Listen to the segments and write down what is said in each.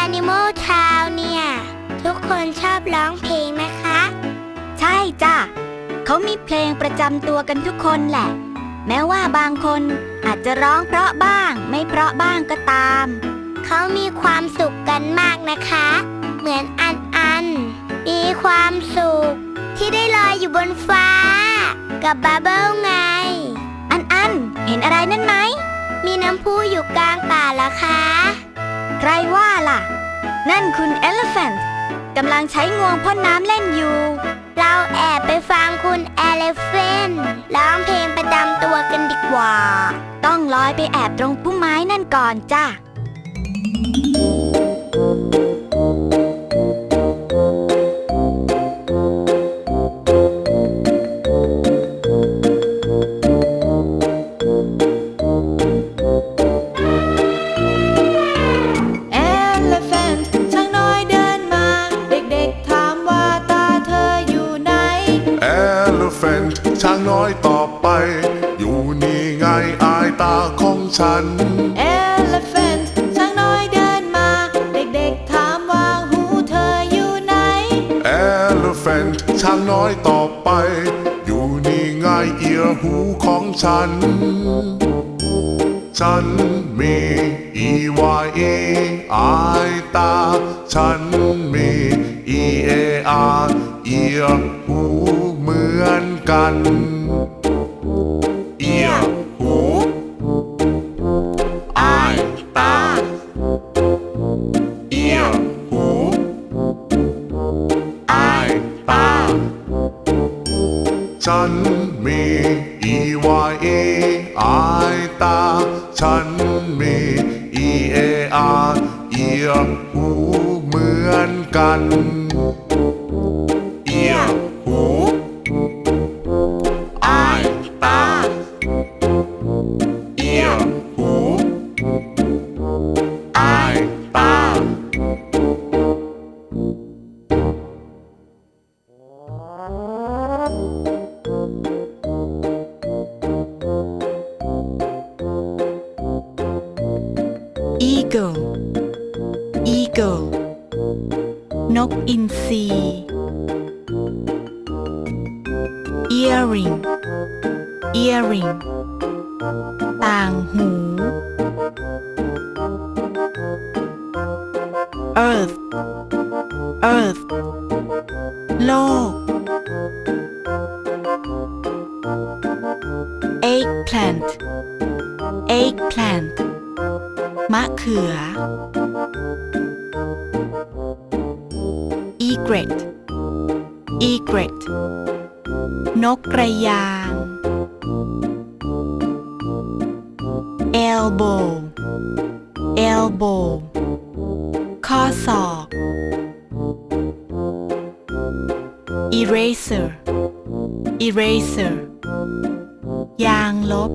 Animal Town เนี่ย ทุกคนชอบร้องเพลงไหมคะ ใช่จ้ะเขามีเพลงประจำตัวกันทุกคนแหละ แม้ว่าบางคนอาจจะร้องเพราะบ้าง ไม่เพราะบ้างก็ตาม เขามีความสุขกันมากนะคะ เหมือนอันอัน มีความสุข ที่ได้ลอยอยู่บนฟ้า กับบับเบิลไง อันอันเห็นอะไรนั่นไหม มีน้ำพุอยู่กลางป่าเหรอคะ รว่าล่ะ นั่นคุณ Elephant กำลังใช้งวงพ่นน้ำเล่นอยู่ เราแอบไปฟังคุณเอลฟเฟนร้องเพลงประจำตัวกันดีกว่า ต้องลอยไปแอบตรงพุ่มไม้นั่นก่อนจ้ะ Thank you. ช้างน้อยตอบไป อยู่นี่ไงอายตาของฉัน Elephant ช้างน้อยเดินมา เด็กๆถามว่าหูเธออยู่ไหน Elephant ช้างน้อยตอบไป อยู่นี่ไงเอียหูของฉัน ฉันมี E Y E อายตา ฉันมี E A R เอียหูเหมือน กัน เอียหูอายตา เอียหูอายตา ฉันมี E Y E อายตา ฉันมี E A R เอียหูเหมือนกัน Eagle Eagle นกอินทรี Earring Earring ต่างหู Earth Earth โลก Eggplant Eggplant มะเขือ egret egret นกกระยาง elbow elbow ข้อศอก eraser eraser ยางลบ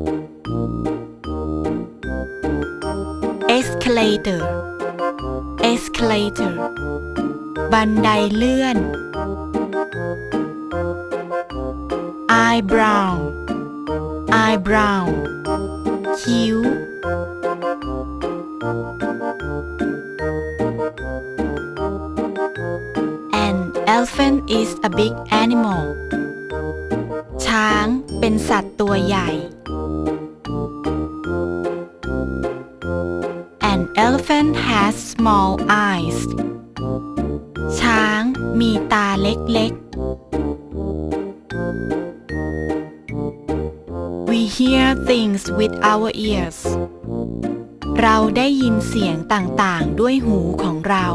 escalator escalator บันไดเลื่อน eyebrow eyebrow คิ้ว An elephant is a big animal ช้างเป็นสัตว์ตัวใหญ่ elephant has small eyes ช้างมีตาเล็กๆ We hear things with our ears เราได้ยินเสียงต่างๆ ด้วยหูของเรา